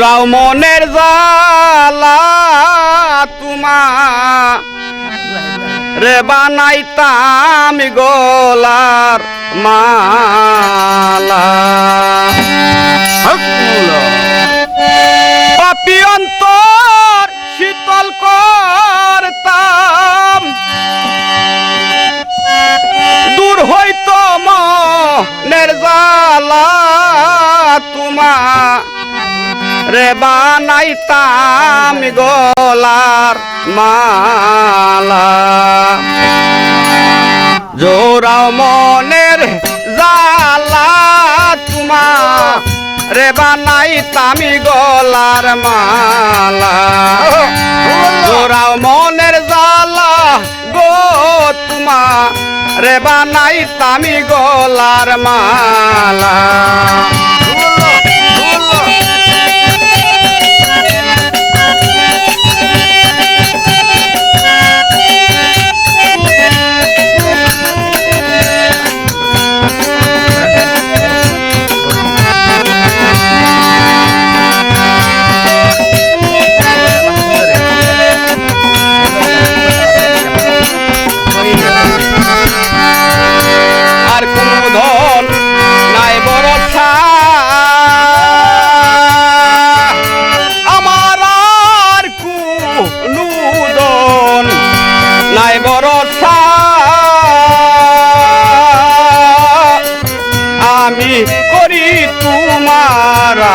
জোরাও মনের জালা তোমা। রে বানাইতাম গোলার মালা। পাপি বানাইতাম গোলার মালা। জোরাও মনের জালা তোমা রে বানাইতাম গলার মালা। জোরাও মনের জালা গো তোমা রে বানাইতাম গলার মালা।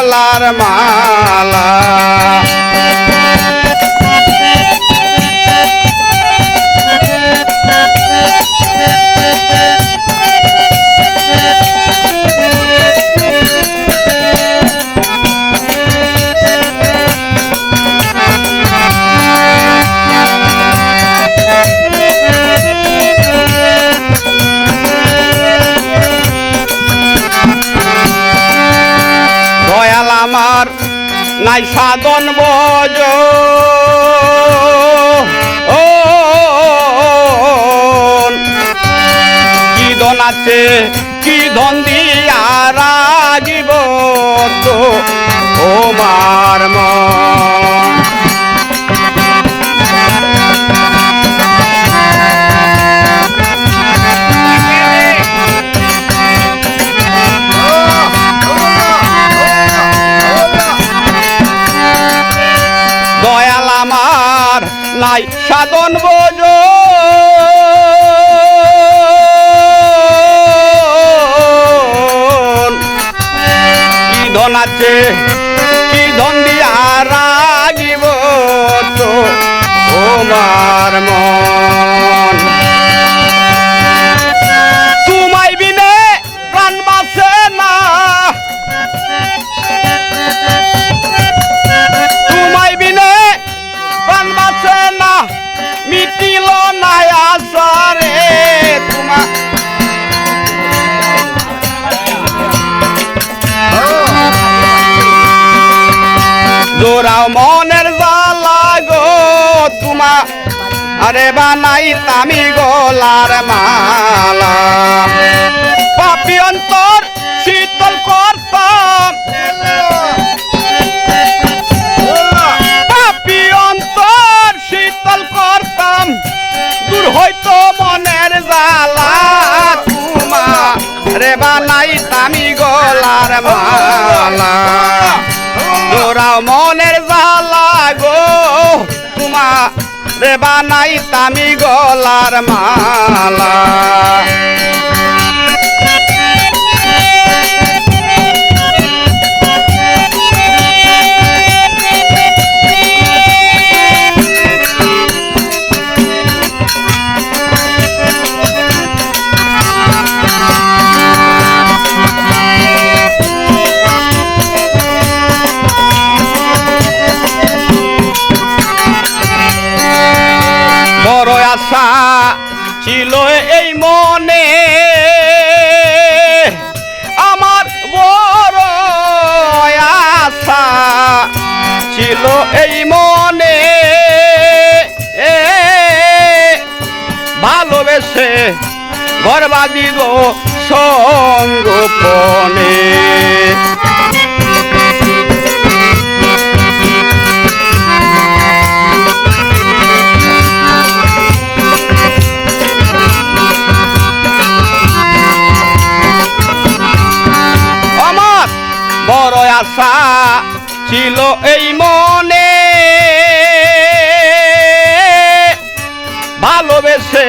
গলার মালা। নাই সাধন বজ। ও কি ধন আছে কি ধন দিয়া নাই সাধন বোঝ। কি ধন আছে কি ধন দিয়া রাগিব তো তোমার মন। জোরাও মনের জালা গো তোমা। আরে বানাই তামি গোলার মালা। বানাই তামি গলার মালা। বরবাদি গো সঙ্গোপনে ছিল এই মনে। ভালোবেসে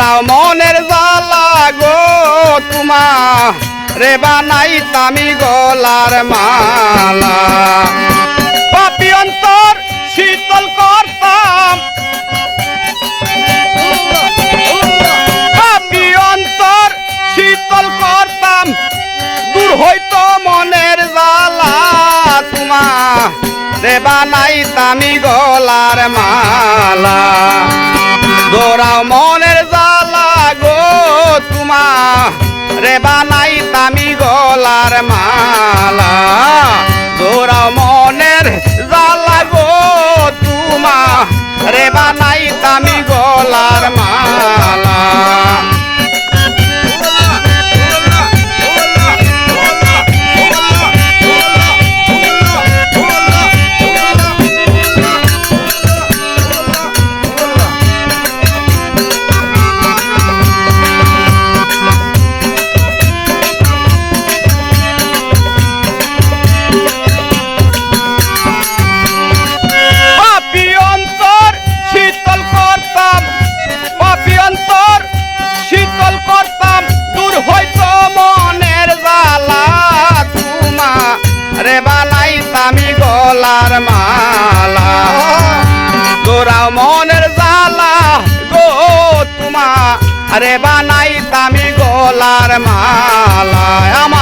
তোরাও মনের জালা গো তোমার। রে বানাই তামি গলার মালা। পাপি অন্তর শীতল করতাম। পাপি অন্তর শীতল করতাম। দূর হইতো মনের জ্বালা তোমা রে বানাই তামি গলার মালা। দোরাও রে বানাই তামি গলার মালা। দোরাও মনের জ্বালা গো তোমা। রে বানাই তামি গলার মালা। আরে বানাই তামি গোলার মালা। আমার